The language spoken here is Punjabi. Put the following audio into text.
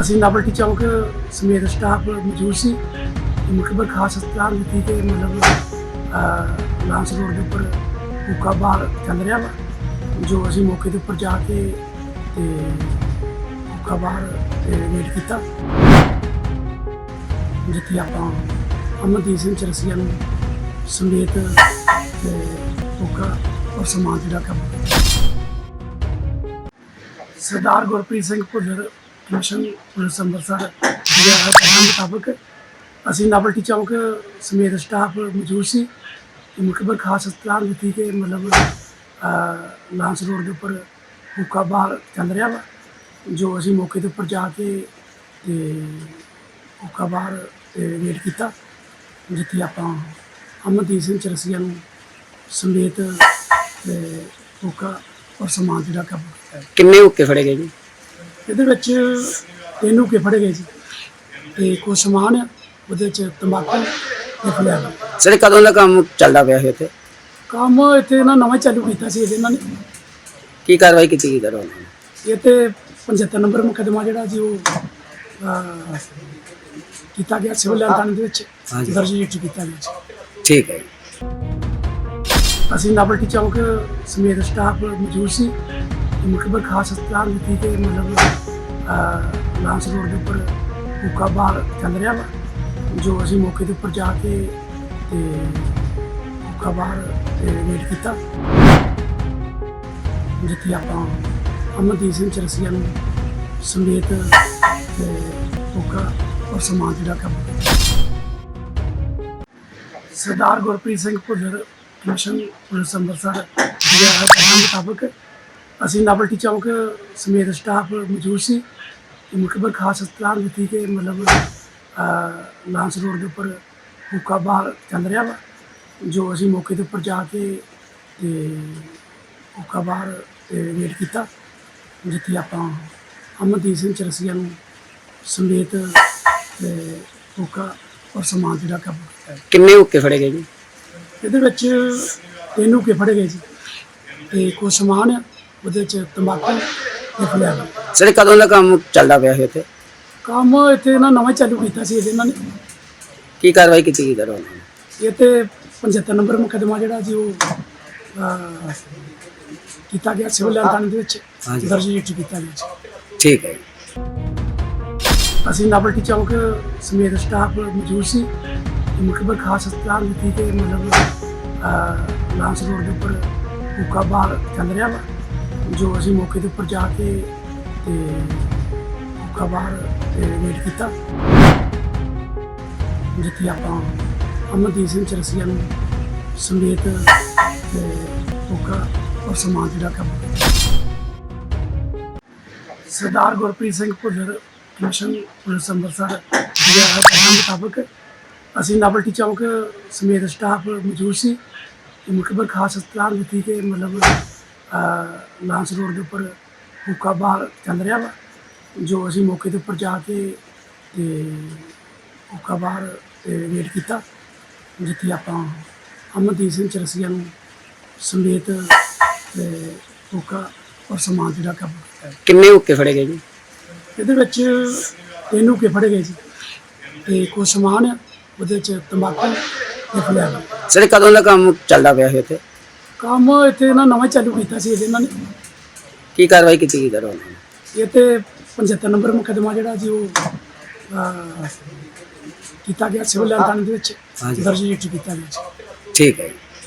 ਅਸੀਂ ਨਾਵਲਟੀ ਚੌਂਕ ਸਮੇਤ ਸਟਾਫ ਮੌਜੂਦ ਸੀ। ਮੁਖਬਰ ਖਾਸ ਹਸਪਤਾਲ ਵਿਖੇ ਤੇ ਮਤਲਬ ਲਾਂਸ ਰੋਡ ਦੇ ਉੱਪਰ ਹੁੱਕਾ ਬਾਹਰ ਚੱਲ ਰਿਹਾ ਵਾ, ਜੋ ਅਸੀਂ ਮੌਕੇ ਦੇ ਉੱਪਰ ਜਾ ਕੇ ਤੇ ਹੁੱਕਾ ਬਾਹਰ ਤੇ ਵੇਟ ਕੀਤਾ। ਜਿੱਥੇ ਆਪਾਂ ਅਮਨਦੀਪ ਸਿੰਘ ਚਰਸੀਆ ਨੂੰ ਸਮੇਤ ਤੇ ਹੁੱਕਾ ਔਰ ਸਮਾਨ ਜਿਹੜਾ ਕਾਬੂ ਸਰਦਾਰ ਗੁਰਪ੍ਰੀਤ ਸਿੰਘ ਭੁੱਲਰ ਕਮਿਸ਼ਨ, ਪੁਲਿਸ ਅੰਮ੍ਰਿਤਸਰ ਦੇ ਆਦੇਸ਼ਾਂ ਮੁਤਾਬਕ ਅਸੀਂ ਨਾਵਲਟੀ ਚੌਂਕ ਸਮੇਤ ਸਟਾਫ ਮੌਜੂਦ ਸੀ ਤੇ ਮੁਖਬਰ ਖਾਸ ਹਸਪਤਾਲ ਵਿਖੇ ਤੇ ਮਤਲਬ ਲਾਂਸ ਰੋਡ ਦੇ ਉੱਪਰ ਹੁੱਕਾ ਬਾਹਰ ਚੱਲ ਰਿਹਾ ਵਾ, ਜੋ ਅਸੀਂ ਮੌਕੇ ਦੇ ਉੱਪਰ ਜਾ ਕੇ ਤੇ ਹੁੱਕਾ ਬਾਹਰ ਵੇਟ ਕੀਤਾ, ਜਿੱਥੇ ਆਪਾਂ ਅਮਨਦੀਪ ਸਿੰਘ ਚਰਸੀਆ ਨੂੰ ਸਮੇਤ ਤੇ ਹੁੱਕਾ ਔਰ ਸਮਾਨ ਜਿਹੜਾ ਕਾਬੂ ਕੀਤਾ। ਕਿੰਨੇ ਹੁੱਕੇ ਫੜੇ ਗਏ ਜੀ? ਇਹਦੇ ਵਿੱਚ ਤਿੰਨ ਕੇ ਫੜੇ ਗਏ ਸੀ? ਤੇ ਕੁਝ ਸਮਾਨ ਆ ਉਹਦੇ ਚ ਤੰਬਾਕੂ ਤੇ ਫਲੈਗ ਸਰ ਕਦੋਂ ਦਾ ਕੰਮ ਚੱਲਦਾ ਪਿਆ ਹੈ ਇੱਥੇ? ਕੰਮ ਇੱਥੇ ਨਾ ਨਵਾਂ ਚਾਲੂ ਕੀਤਾ ਸੀ ਇਹਦੇ ਨਾਲ। ਕੀ ਕਾਰਵਾਈ ਕੀਤੀ ਕੀ ਕਰੋ? ਨੇ ਇਹ ਤੇ 75 ਨੰਬਰ ਮੁਕੱਦਮਾ ਜਿਹੜਾ ਸੀ ਉਹ ਅਹ, ਕੀਤਾ ਗਿਆ ਸਿਵਲ ਲਾਈਨ ਥਾਣੇ ਦੇ ਵਿੱਚ ਹਾਂਜੀ। ਦਰਜ ਰਜਿਸਟਰ ਕੀਤਾ ਗਿਆ ਸੀ ਠੀਕ ਹੈ ਜੀ। ਅਸੀਂ ਨਾਵਲਟੀ ਚੌਂਕ ਸਮੇਤ ਸਟਾਫ ਮੌਜੂਦ ਸੀ। ਤੇ ਮੁਖਬਰ ਖਾਸ ਹਸਪਤਾਲ ਵਿਖੇ ਤੇ ਮਤਲਬ ਲਾਂਸ ਰੋਡ ਦੇ ਉੱਪਰ ਹੁੱਕਾ ਬਾਰ ਚੱਲ ਰਿਹਾ ਵਾ, ਜੋ ਅਸੀਂ ਮੌਕੇ ਦੇ ਉੱਪਰ ਜਾ ਕੇ ਤੇ ਹੁੱਕਾ ਬਾਰ ਤੇ ਵੇਟ ਕੀਤਾ। ਜਿੱਥੇ ਆਪਾਂ ਅਮਨਦੀਪ ਸਿੰਘ ਚਰਸੀਆ ਨੂੰ ਸਮੇਤ ਤੇ ਹੁੱਕਾ ਔਰ ਸਮਾਨ ਜਿਹੜਾ ਕਾਬੂ ਸਰਦਾਰ ਗੁਰਪ੍ਰੀਤ ਸਿੰਘ ਭੁੱਲਰ ਕਮਿਸ਼ਨ ਪੁਲਿਸ ਅੰਮ੍ਰਿਤਸਰ ਦੇ ਆਦੇਸ਼ਾਂ ਮੁਤਾਬਕ ਅਸੀਂ ਨਾਵਲਟੀ ਚੌਂਕ ਸਮੇਤ ਸਟਾਫ ਮੌਜੂਦ ਸੀ ਤੇ ਮੁਖਬਰ ਖਾਸ ਹਸਪਤਾਲ ਵਿਖੇ ਤੇ ਮਤਲਬ ਲਾਂਸ ਰੋਡ ਦੇ ਉੱਪਰ ਹੁੱਕਾ ਬਾਰ ਚੱਲ ਰਿਹਾ ਵਾ ਜੋ ਅਸੀਂ ਮੌਕੇ ਦੇ ਉੱਪਰ ਜਾ ਕੇ ਤੇ ਹੁੱਕਾ ਤੇ ਵੇਟ ਕੀਤਾ ਜਿੱਥੇ ਆਪਾਂ ਅਮਨਦੀਪ ਸਿੰਘ ਚਰਸੀਆ ਨੂੰ ਸਮੇਤ ਤੇ ਹੁੱਕਾ ਔਰ ਸਮਾਨ ਜਿਹੜਾ ਕਾਬੂ ਕੀਤਾ। ਕਿੰਨੇ ਹੁੱਕੇ ਫੜੇ ਗਏ ਜੀ ਇਹਦੇ ਵਿੱਚ ਤਿੰਨ ਕੇ ਫੜੇ ਗਏ ਸੀ ਤੇ ਕੁਝ ਸਮਾਨ ਉਹਦੇ ਚ ਤੰਬਾਕੂ ਤੇ ਫਲੈਗ ਸਰ ਕਦੋਂ ਦਾ ਕੰਮ ਚੱਲਦਾ ਪਿਆ ਹੈ ਇੱਥੇ ਕੰਮ ਇੱਥੇ ਨਾ ਨਵਾਂ ਚਾਲੂ ਕੀਤਾ ਸੀ ਇਹਦੇ ਨਾਲ। ਕੀ ਕਾਰਵਾਈ ਕੀਤੀ ਕੀ ਕਰੋ ਨੇ? ਇਹ ਤੇ 75 ਨੰਬਰ ਮੁਕੱਦਮਾ ਜਿਹੜਾ ਸੀ ਉਹ ਅਹ, ਕੀਤਾ ਗਿਆ ਸਿਵਲ ਲਾਈਨ ਥਾਣੇ ਦੇ ਵਿੱਚ ਹਾਂਜੀ। ਦਰਜ ਰਜਿਸਟਰ ਕੀਤਾ ਗਿਆ ਠੀਕ ਹੈ ਜੀ। ਅਸੀਂ ਨਾਵਲਟੀ ਚੌਂਕ ਸਮੇਤ ਸਟਾਫ ਮੌਜੂਦ ਸੀ। ਤੇ ਮੁਖਬਰ ਖਾਸ ਹਸਪਤਾਲ ਵਿਖੇ ਤੇ ਮਤਲਬ ਲਾਂਸ ਰੋਡ ਦੇ ਉੱਪਰ ਹੁੱਕਾ ਬਾਰ ਚੱਲ ਰਿਹਾ ਵਾ। ਜੋ ਅਸੀਂ ਮੌਕੇ ਦੇ ਉੱਪਰ ਜਾ ਕੇ ਤੇ ਹੁੱਕਾ ਬਾਰ ਤੇ ਵੇਟ ਕੀਤਾ। ਜਿੱਥੇ ਆਪਾਂ ਅਮਨਦੀਪ ਸਿੰਘ ਚਰਸੀਆ ਨੂੰ ਸਮੇਤ ਤੇ ਹੁੱਕਾ ਔਰ ਸਮਾਨ ਜਿਹੜਾ ਕਾਬੂ ਸਰਦਾਰ ਗੁਰਪ੍ਰੀਤ ਸਿੰਘ ਭੁੱਲਰ ਕਮਿਸ਼ਨ ਪੁਲਿਸ ਅੰਮ੍ਰਿਤਸਰ ਦੇ ਆਦੇਸ਼ਾਂ ਮੁਤਾਬਕ ਅਸੀਂ ਨਾਵਲਟੀ ਚੌਂਕ ਸਮੇਤ ਸਟਾਫ ਮੌਜੂਦ ਸੀ। ਤੇ ਮੁਖਬਰ ਖਾਸ ਹਸਪਤਾਲ ਵਿਖੇ ਮਤਲਬ ਲਾਂਸ ਰੋਡ ਦੇ ਉੱਪਰ ਹੁੱਕਾ ਬਾਰ ਚੱਲ ਰਿਹਾ ਵਾ ਜੋ ਅਸੀਂ ਮੌਕੇ ਦੇ ਉੱਪਰ ਜਾ ਕੇ ਤੇ ਹੁੱਕਾ ਬਾਰ ਤੇ ਵੇਟ ਕੀਤਾ ਜਿੱਥੇ ਆਪਾਂ ਅਮਨਦੀਪ ਸਿੰਘ ਚਰਸੀਆ ਨੂੰ ਸਮੇਤ ਤੇ ਹੁੱਕਾ ਔਰ ਸਮਾਨ ਜਿਹੜਾ ਕਾਬੂ ਕੀਤਾ। ਕਿੰਨੇ ਹੁੱਕੇ ਫੜੇ ਗਏ ਜੀ? ਇਹਦੇ ਵਿੱਚ ਤਿੰਨ ਕੇ ਫੜੇ ਗਏ ਸੀ ਤੇ ਕੁਝ ਸਮਾਨ ਉਹਦੇ ਚ ਤੰਬਾਕੂ ਤੇ ਫਲੈਗ ਸਰ ਕਦੋਂ ਦਾ ਕੰਮ ਚੱਲਦਾ ਪਿਆ ਹੈ ਇੱਥੇ? ਕੰਮ ਇੱਥੇ ਨਾ ਨਵਾਂ ਚਾਲੂ ਕੀਤਾ ਸੀ ਇਹਦੇ ਨਾਲ ਕੀ ਕਾਰਵਾਈ ਕੀਤੀ ਕੀ ਕਰੋ ਨੇ ਇਹ ਤੇ 75 ਨੰਬਰ ਮੁਕੱਦਮਾ ਜਿਹੜਾ ਸੀ ਉਹ ਅਹ, ਕੀਤਾ ਗਿਆ ਸਿਵਲ ਲਾਈਨ ਥਾਣੇ ਦੇ ਵਿੱਚ। ਦਰਜ ਕੀਤਾ ਗਿਆ ਠੀਕ ਹੈ ਜੀ।